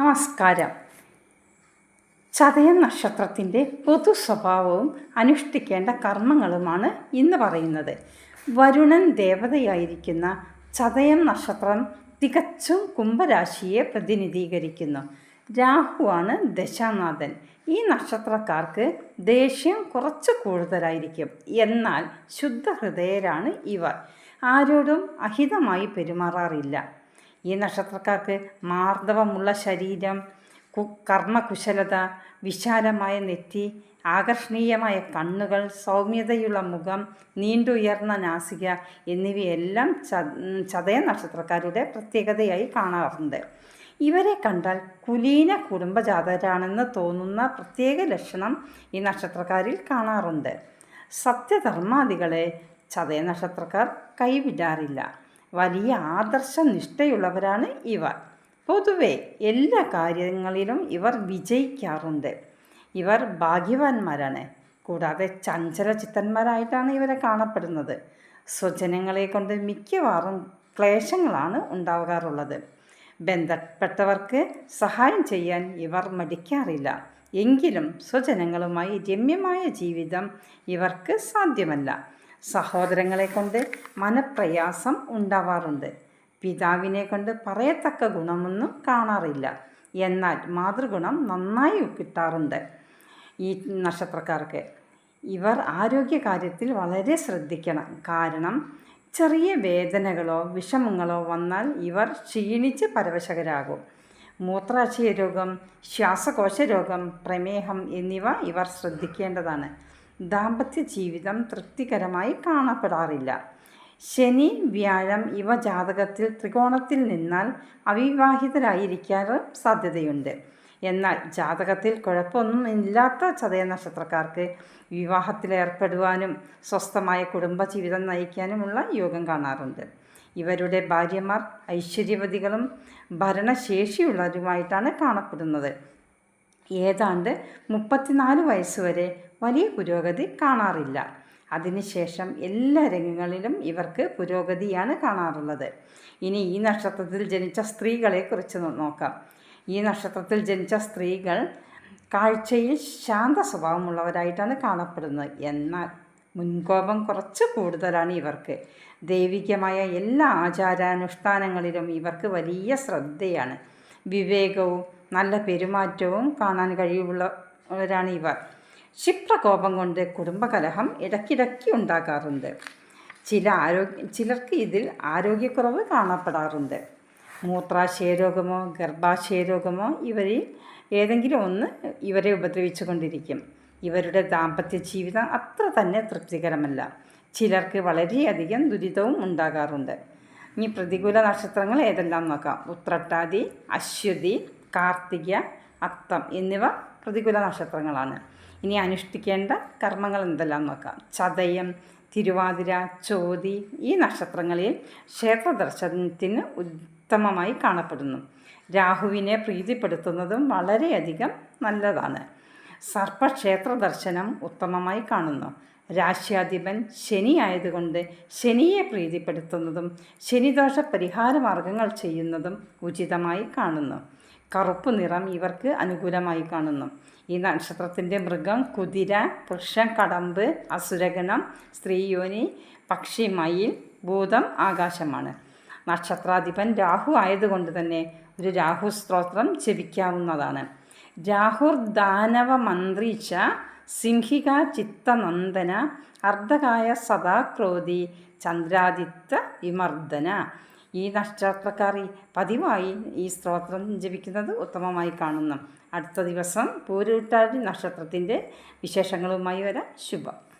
നമസ്കാരം. ചതയം നക്ഷത്രത്തിന്റെ പൊതു സ്വഭാവവും അനുഷ്ഠിക്കേണ്ട കർമ്മങ്ങളുമാണ് ഇന്ന് പറയുന്നത്. വരുണൻ ദേവതയായിരിക്കുന്ന ചതയം നക്ഷത്രം തികച്ചും കുംഭരാശിയെ പ്രതിനിധീകരിക്കുന്നു. രാഹുവാണ് ദശാനാഥൻ. ഈ നക്ഷത്രക്കാർക്ക് ദേഷ്യം കുറച്ച് കൂടുതലായിരിക്കും. എന്നാൽ ശുദ്ധഹൃദയരാണ് ഇവർ. ആരോടും അഹിതമായി പെരുമാറാറില്ല. ഈ നക്ഷത്രക്കാർക്ക് മാർദ്ദവമുള്ള ശരീരം കർമ്മകുശലത വിശാലമായ നെറ്റി ആകർഷണീയമായ കണ്ണുകൾ സൗമ്യതയുള്ള മുഖം നീണ്ടുയർന്ന നാസിക എന്നിവയെല്ലാം ചതയ നക്ഷത്രക്കാരുടെ പ്രത്യേകതയായി കാണാറുണ്ട്. ഇവരെ കണ്ടാൽ കുലീന കുടുംബജാതരാണെന്ന് തോന്നുന്ന പ്രത്യേക ലക്ഷണം ഈ നക്ഷത്രക്കാരിൽ കാണാറുണ്ട്. സത്യധർമാദികളെ ചതയ നക്ഷത്രക്കാർ കൈവിടാറില്ല. വലിയ ആദർശനിഷ്ഠയുള്ളവരാണ് ഇവർ. പൊതുവെ എല്ലാ കാര്യങ്ങളിലും ഇവർ വിജയിക്കാറുണ്ട്. ഇവർ ഭാഗ്യവാന്മാരാണ്. കൂടാതെ ചഞ്ചല ചിത്തന്മാരായിട്ടാണ് ഇവരെ കാണപ്പെടുന്നത്. സ്വജനങ്ങളെ കൊണ്ട് മിക്കവാറും ക്ലേശങ്ങളാണ് ഉണ്ടാകാറുള്ളത്. ബന്ധപ്പെട്ടവർക്ക് സഹായം ചെയ്യാൻ ഇവർ മടിക്കാറില്ല. എങ്കിലും സ്വജനങ്ങളുമായി രമ്യമായ ജീവിതം ഇവർക്ക് സാധ്യമല്ല. സഹോദരങ്ങളെ കൊണ്ട് മനപ്രയാസം ഉണ്ടാവാറുണ്ട്. പിതാവിനെ കൊണ്ട് പറയത്തക്ക ഗുണമൊന്നും കാണാറില്ല. എന്നാൽ മാതൃഗുണം നന്നായി കിട്ടാറുണ്ട്. ഈ നക്ഷത്രക്കാർക്ക് ഇവർ ആരോഗ്യകാര്യത്തിൽ വളരെ ശ്രദ്ധിക്കണം. കാരണം ചെറിയ വേദനകളോ വിഷമങ്ങളോ വന്നാൽ ഇവർ ക്ഷീണിച്ച് പരവശകരാകും. മൂത്രാശയ രോഗം ശ്വാസകോശ രോഗം പ്രമേഹം എന്നിവ ഇവർ ശ്രദ്ധിക്കേണ്ടതാണ്. ദാമ്പത്യ ജീവിതം തൃപ്തികരമായി കാണപ്പെടാറില്ല. ശനി വ്യാഴം ഇവ ജാതകത്തിൽ ത്രികോണത്തിൽ നിന്നാൽ അവിവാഹിതരായിരിക്കാൻ സാധ്യതയുണ്ട്. എന്നാൽ ജാതകത്തിൽ കുഴപ്പമൊന്നും ഇല്ലാത്ത ചതയ നക്ഷത്രക്കാർക്ക് വിവാഹത്തിലേർപ്പെടുവാനും സ്വസ്ഥമായ കുടുംബജീവിതം നയിക്കാനുമുള്ള യോഗം കാണാറുണ്ട്. ഇവരുടെ ഭാര്യമാർ ഐശ്വര്യവതികളും ഭരണശേഷിയുള്ളവരുമായിട്ടാണ് കാണപ്പെടുന്നത്. ഏതാണ്ട് മുപ്പത്തിനാല് വയസ്സുവരെ വലിയ പുരോഗതി കാണാറില്ല. അതിനുശേഷം എല്ലാ രംഗങ്ങളിലും ഇവർക്ക് പുരോഗതിയാണ് കാണാറുള്ളത്. ഇനി ഈ നക്ഷത്രത്തിൽ ജനിച്ച സ്ത്രീകളെക്കുറിച്ച് നോക്കാം. ഈ നക്ഷത്രത്തിൽ ജനിച്ച സ്ത്രീകൾ കാഴ്ചയിൽ ശാന്ത സ്വഭാവമുള്ളവരായിട്ടാണ് കാണപ്പെടുന്നത്. എന്നാൽ മുൻകോപം കുറച്ച് കൂടുതലാണ് ഇവർക്ക്. ദൈവികമായ എല്ലാ ആചാരാനുഷ്ഠാനങ്ങളിലും ഇവർക്ക് വലിയ ശ്രദ്ധയാണ്. വിവേകവും നല്ല പെരുമാറ്റവും കാണാൻ കഴിവുള്ളവരാണ് ഇവർ. ക്ഷിപ്രകോപം കൊണ്ട് കുടുംബകലഹം ഇടയ്ക്കിടയ്ക്ക് ഉണ്ടാകാറുണ്ട്. ചില ആരോഗ്യ ചിലർക്ക് ഇതിൽ ആരോഗ്യക്കുറവ് കാണപ്പെടാറുണ്ട്. മൂത്രാശയരോഗമോ ഗർഭാശയരോഗമോ ഇവരിൽ ഏതെങ്കിലും ഒന്ന് ഇവരെ ഉപദ്രവിച്ചു കൊണ്ടിരിക്കും. ഇവരുടെ ദാമ്പത്യ ജീവിതം അത്ര തന്നെ തൃപ്തികരമല്ല. ചിലർക്ക് വളരെയധികം ദുരിതവും ഉണ്ടാകാറുണ്ട്. ഇനി പ്രതികൂല നക്ഷത്രങ്ങൾ ഏതെല്ലാം നോക്കാം? ഉത്രട്ടാതി അശ്വതി കാർത്തിക അത്തം എന്നിവ പ്രതികൂല നക്ഷത്രങ്ങളാണ് ഇനി അനുഷ്ഠിക്കേണ്ട കർമ്മങ്ങൾ എന്തെല്ലാം നോക്കാം. ചതയം തിരുവാതിര ചോതി ഈ നക്ഷത്രങ്ങളിൽ ക്ഷേത്ര ദർശനത്തിന് ഉത്തമമായി കാണപ്പെടുന്നു. രാഹുവിനെ പ്രീതിപ്പെടുത്തുന്നതും വളരെയധികം നല്ലതാണ്. സർപ്പക്ഷേത്ര ദർശനം ഉത്തമമായി കാണുന്നു. രാശ്യാധിപൻ ശനി ആയതുകൊണ്ട് ശനിയെ പ്രീതിപ്പെടുത്തുന്നതും ശനിദോഷ പരിഹാര മാർഗങ്ങൾ ചെയ്യുന്നതും ഉചിതമായി കാണുന്നു. കറുപ്പ് നിറം ഇവർക്ക് അനുകൂലമായി കാണുന്നു. ഈ നക്ഷത്രത്തിന്റെ മൃഗം കുതിര പുരുഷൻ കടമ്പ് അസുരഗണം സ്ത്രീയോനി പക്ഷി മയിൽ ഭൂതം ആകാശമാണ്. നക്ഷത്രാധിപൻ രാഹു ആയതുകൊണ്ട് തന്നെ ഒരു രാഹു സ്ത്രോത്രം ജപിക്കാവുന്നതാണ്. രാഹുർ ദാനവ മന്ത്രിച്ച സിംഹിക ചിത്തനന്ദന അർദ്ധകായ സദാക്രോധി ചന്ദ്രാദിത്യ വിമർദ്ദന ഈ നക്ഷത്രക്കാർ പതിവായി ഈ സ്ത്രോത്രം ജപിക്കുന്നത് ഉത്തമമായി കാണുന്നു. അടുത്ത ദിവസം പൂരുട്ടാതി നക്ഷത്രത്തിന്റെ വിശേഷങ്ങളുമായി വരാം. ശുഭം.